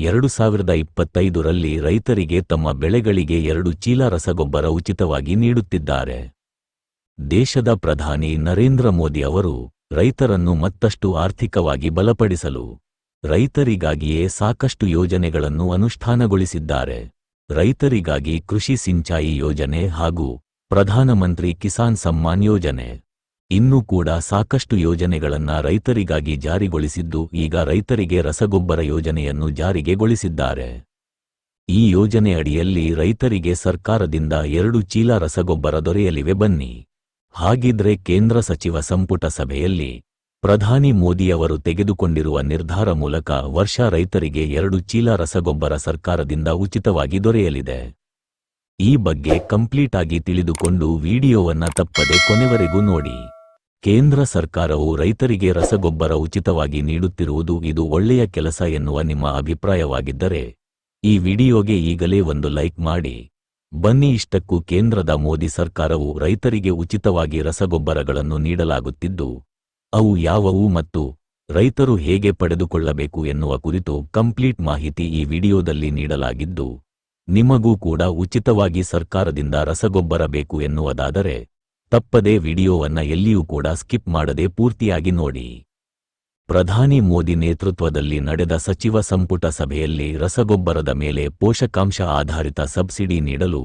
ಎರಡು ಸಾವಿರದ ಇಪ್ಪತ್ತೈದರಲ್ಲಿ ರೈತರಿಗೆ ತಮ್ಮ ಬೆಳೆಗಳಿಗೆ ಎರಡು ಚೀಲ ರಸಗೊಬ್ಬರ ಉಚಿತವಾಗಿ ನೀಡುತ್ತಿದ್ದಾರೆ. ದೇಶದ ಪ್ರಧಾನಿ ನರೇಂದ್ರ ಮೋದಿ ಅವರು ರೈತರನ್ನು ಮತ್ತಷ್ಟು ಆರ್ಥಿಕವಾಗಿ ಬಲಪಡಿಸಲು ರೈತರಿಗಾಗಿಯೇ ಸಾಕಷ್ಟು ಯೋಜನೆಗಳನ್ನು ಅನುಷ್ಠಾನಗೊಳಿಸಿದ್ದಾರೆ. ರೈತರಿಗಾಗಿ ಕೃಷಿ ಸಿಂಚಾಯಿ ಯೋಜನೆ ಹಾಗೂ ಪ್ರಧಾನಮಂತ್ರಿ ಕಿಸಾನ್ ಸಮ್ಮಾನ್ ಯೋಜನೆ. ಇನ್ನೂ ಕೂಡ ಸಾಕಷ್ಟು ಯೋಜನೆಗಳನ್ನ ರೈತರಿಗಾಗಿ ಜಾರಿಗೊಳಿಸಿದ್ದು ಈಗ ರೈತರಿಗೆ ರಸಗೊಬ್ಬರ ಯೋಜನೆಯನ್ನು ಜಾರಿಗೆಗೊಳಿಸಿದ್ದಾರೆ ಈ ಯೋಜನೆ ಅಡಿಯಲ್ಲಿ ರೈತರಿಗೆ ಸರ್ಕಾರದಿಂದ ಎರಡು ಚೀಲ ರಸಗೊಬ್ಬರ ದೊರೆಯಲಿವೆ ಬನ್ನಿ. ಹಾಗಿದ್ರೆ ಕೇಂದ್ರ ಸಚಿವ ಸಂಪುಟ ಸಭೆಯಲ್ಲಿ ಪ್ರಧಾನಿ ಮೋದಿಯವರು ತೆಗೆದುಕೊಂಡಿರುವ ನಿರ್ಧಾರ ಮೂಲಕ ವರ್ಷ ರೈತರಿಗೆ ಎರಡು ಚೀಲ ರಸಗೊಬ್ಬರ ಸರ್ಕಾರದಿಂದ ಉಚಿತವಾಗಿ ದೊರೆಯಲಿದೆ. ಈ ಬಗ್ಗೆ ಕಂಪ್ಲೀಟ್ ಆಗಿ ತಿಳಿದುಕೊಂಡು ವಿಡಿಯೋವನ್ನ ತಪ್ಪದೆ ಕೊನೆವರೆಗೂ ನೋಡಿ. ಕೇಂದ್ರ ಸರ್ಕಾರವು ರೈತರಿಗೆ ರಸಗೊಬ್ಬರ ಉಚಿತವಾಗಿ ನೀಡುತ್ತಿರುವುದು ಇದು ಒಳ್ಳೆಯ ಕೆಲಸ ಎನ್ನುವ ನಿಮ್ಮ ಅಭಿಪ್ರಾಯವಾಗಿದ್ದರೆ, ಈ ವಿಡಿಯೋಗೆ ಈಗಲೇ ಒಂದು ಲೈಕ್ ಮಾಡಿ. ಬನ್ನಿ ಇಷ್ಟಕ್ಕೂ ಕೇಂದ್ರದ ಮೋದಿ ಸರ್ಕಾರವು ರೈತರಿಗೆ ಉಚಿತವಾಗಿ ರಸಗೊಬ್ಬರಗಳನ್ನು ನೀಡಲಾಗುತ್ತಿದ್ದು, ಅವು ಯಾವವು ಮತ್ತು ರೈತರು ಹೇಗೆ ಪಡೆದುಕೊಳ್ಳಬೇಕು ಎನ್ನುವ ಕುರಿತು ಕಂಪ್ಲೀಟ್ ಮಾಹಿತಿ ಈ ವಿಡಿಯೋದಲ್ಲಿ ನೀಡಲಾಗಿದ್ದು, ನಿಮಗೂ ಕೂಡ ಉಚಿತವಾಗಿ ಸರ್ಕಾರದಿಂದ ರಸಗೊಬ್ಬರ ಬೇಕು ಎನ್ನುವುದಾದರೆ ತಪ್ಪದೇ ವಿಡಿಯೋವನ್ನ ಎಲ್ಲಿಯೂ ಕೂಡ ಸ್ಕಿಪ್ ಮಾಡದೆ ಪೂರ್ತಿಯಾಗಿ ನೋಡಿ. ಪ್ರಧಾನಿ ಮೋದಿ ನೇತೃತ್ವದಲ್ಲಿ ನಡೆದ ಸಚಿವ ಸಂಪುಟ ಸಭೆಯಲ್ಲಿ ರಸಗೊಬ್ಬರದ ಮೇಲೆ ಪೋಷಕಾಂಶ ಆಧಾರಿತ ಸಬ್ಸಿಡಿ ನೀಡಲು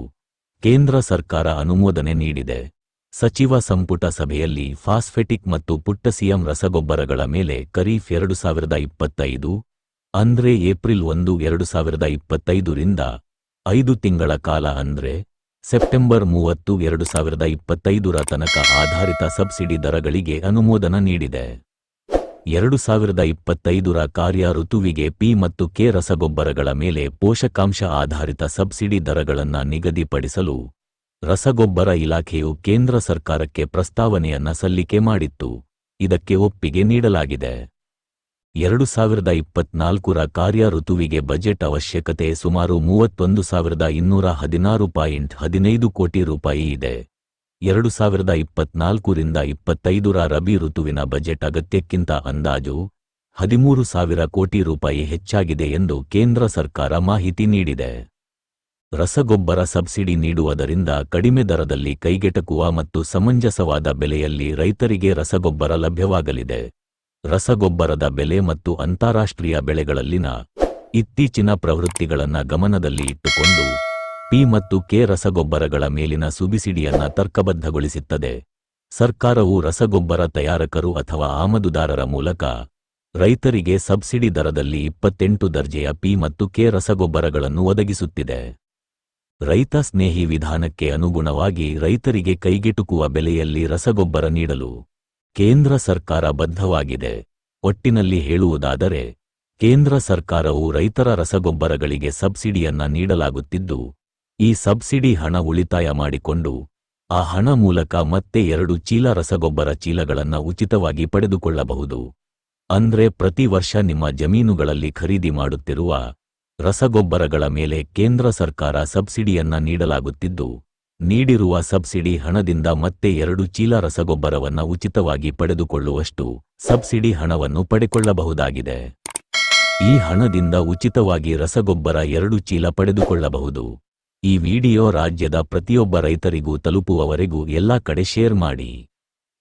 ಕೇಂದ್ರ ಸರ್ಕಾರ ಅನುಮೋದನೆ ನೀಡಿದೆ. ಸಚಿವ ಸಂಪುಟ ಸಭೆಯಲ್ಲಿ ಫಾಸ್ಫೆಟಿಕ್ ಮತ್ತು ಪುಟ್ಟಸಿಯಂ ರಸಗೊಬ್ಬರಗಳ ಮೇಲೆ ಖರೀಫ್ ಎರಡು ಸಾವಿರದ ಇಪ್ಪತ್ತೈದು, ಅಂದ್ರೆ ಏಪ್ರಿಲ್ ಒಂದು ಎರಡು ಸಾವಿರದ ಇಪ್ಪತ್ತೈದರಿಂದ ಐದು ತಿಂಗಳ ಕಾಲ ಅಂದ್ರೆ ಸೆಪ್ಟೆಂಬರ್ ಮೂವತ್ತು, ಎರಡು ಸಾವಿರದ ಇಪ್ಪತ್ತೈದರ ತನಕ ಆಧಾರಿತ ಸಬ್ಸಿಡಿ ದರಗಳಿಗೆ ಅನುಮೋದನ ನೀಡಿದೆ. ಎರಡು ಸಾವಿರದ ಇಪ್ಪತ್ತೈದರ ಕಾರ್ಯ ಋತುವಿಗೆ ಪಿ ಮತ್ತು ಕೆ ರಸಗೊಬ್ಬರಗಳ ಮೇಲೆ ಪೋಷಕಾಂಶ ಆಧಾರಿತ ಸಬ್ಸಿಡಿ ದರಗಳನ್ನು ನಿಗದಿಪಡಿಸಲು ರಸಗೊಬ್ಬರ ಇಲಾಖೆಯು ಕೇಂದ್ರ ಸರ್ಕಾರಕ್ಕೆ ಪ್ರಸ್ತಾವನೆಯನ್ನ ಸಲ್ಲಿಕೆ ಮಾಡಿತ್ತು. ಇದಕ್ಕೆ ಒಪ್ಪಿಗೆ ನೀಡಲಾಗಿದೆ. ಎರಡು ಸಾವಿರದ ಇಪ್ಪತ್ನಾಲ್ಕರ ಕಾರ್ಯ ಋತುವಿಗೆ ಬಜೆಟ್ ಅವಶ್ಯಕತೆ ಸುಮಾರು ಮೂವತ್ತೊಂದು ಸಾವಿರದ ಇನ್ನೂರ ಹದಿನಾರು ಪಾಯಿಂಟ್ ಹದಿನೈದು ಕೋಟಿ ರೂಪಾಯಿ ಇದೆ. ಎರಡು ಸಾವಿರದ ಇಪ್ಪತ್ನಾಲ್ಕರಿಂದ ಇಪ್ಪತ್ತೈದರ ರಬಿ ಋತುವಿನ ಬಜೆಟ್ ಅಗತ್ಯಕ್ಕಿಂತ ಅಂದಾಜು ಹದಿಮೂರು ಸಾವಿರ ಕೋಟಿ ರೂಪಾಯಿ ಹೆಚ್ಚಾಗಿದೆ ಎಂದು ಕೇಂದ್ರ ಸರ್ಕಾರ ಮಾಹಿತಿ ನೀಡಿದೆ. ರಸಗೊಬ್ಬರ ಸಬ್ಸಿಡಿ ನೀಡುವುದರಿಂದ ಕಡಿಮೆ ದರದಲ್ಲಿ ಕೈಗೆಟಕುವ ಮತ್ತು ಸಮಂಜಸವಾದ ಬೆಲೆಯಲ್ಲಿ ರೈತರಿಗೆ ರಸಗೊಬ್ಬರ ಲಭ್ಯವಾಗಲಿದೆ. ರಸಗೊಬ್ಬರದ ಬೆಲೆ ಮತ್ತು ಅಂತಾರಾಷ್ಟ್ರೀಯ ಬೆಳೆಗಳಲ್ಲಿನ ಇತ್ತೀಚಿನ ಪ್ರವೃತ್ತಿಗಳನ್ನು ಗಮನದಲ್ಲಿ ಇಟ್ಟುಕೊಂಡು ಪಿ ಮತ್ತು ಕೆ ರಸಗೊಬ್ಬರಗಳ ಮೇಲಿನ ಸುಬಿಸಿಡಿಯನ್ನು ತರ್ಕಬದ್ಧಗೊಳಿಸುತ್ತದೆ. ಸರ್ಕಾರವು ರಸಗೊಬ್ಬರ ತಯಾರಕರು ಅಥವಾ ಆಮದುದಾರರ ಮೂಲಕ ರೈತರಿಗೆ ಸಬ್ಸಿಡಿ ದರದಲ್ಲಿ ಇಪ್ಪತ್ತೆಂಟು ದರ್ಜೆಯ ಪಿ ಮತ್ತು ಕೆ ರಸಗೊಬ್ಬರಗಳನ್ನು ಒದಗಿಸುತ್ತಿದೆ. ರೈತ ಸ್ನೇಹಿ ವಿಧಾನಕ್ಕೆ ಅನುಗುಣವಾಗಿ ರೈತರಿಗೆ ಕೈಗೆಟುಕುವ ಬೆಲೆಯಲ್ಲಿ ರಸಗೊಬ್ಬರ ನೀಡಲು ಕೇಂದ್ರ ಸರ್ಕಾರ ಬದ್ಧವಾಗಿದೆ. ಒಟ್ಟಿನಲ್ಲಿ ಹೇಳುವುದಾದರೆ, ಕೇಂದ್ರ ಸರ್ಕಾರವು ರೈತರ ರಸಗೊಬ್ಬರಗಳಿಗೆ ಸಬ್ಸಿಡಿಯನ್ನ ನೀಡಲಾಗುತ್ತಿದ್ದು, ಈ ಸಬ್ಸಿಡಿ ಹಣ ಉಳಿತಾಯ ಮಾಡಿಕೊಂಡು, ಆ ಹಣ ಮೂಲಕ ಮತ್ತೆ ಎರಡು ಚೀಲ ರಸಗೊಬ್ಬರ ಚೀಲಗಳನ್ನು ಉಚಿತವಾಗಿ ಪಡೆದುಕೊಳ್ಳಬಹುದು. ಅಂದ್ರೆ ಪ್ರತಿ ವರ್ಷ ನಿಮ್ಮ ಜಮೀನುಗಳಲ್ಲಿ ಖರೀದಿ ಮಾಡುತ್ತಿರುವ ರಸಗೊಬ್ಬರಗಳ ಮೇಲೆ ಕೇಂದ್ರ ಸರ್ಕಾರ ಸಬ್ಸಿಡಿಯನ್ನ ನೀಡಲಾಗುತ್ತಿದ್ದು ನೀಡಿರುವ ಸಬ್ಸಿಡಿ ಹಣದಿಂದ ಮತ್ತೆ ಎರಡು ಚೀಲ ರಸಗೊಬ್ಬರವನ್ನು ಉಚಿತವಾಗಿ ಪಡೆದುಕೊಳ್ಳುವಷ್ಟು ಸಬ್ಸಿಡಿ ಹಣವನ್ನು ಪಡೆಕೊಳ್ಳಬಹುದಾಗಿದೆ ಈ ಹಣದಿಂದ ಉಚಿತವಾಗಿ ರಸಗೊಬ್ಬರ ಎರಡು ಚೀಲ ಪಡೆದುಕೊಳ್ಳಬಹುದು. ಈ ವಿಡಿಯೋ ರಾಜ್ಯದ ಪ್ರತಿಯೊಬ್ಬ ರೈತರಿಗೂ ತಲುಪುವವರೆಗೂ ಎಲ್ಲಾ ಕಡೆ ಶೇರ್ ಮಾಡಿ.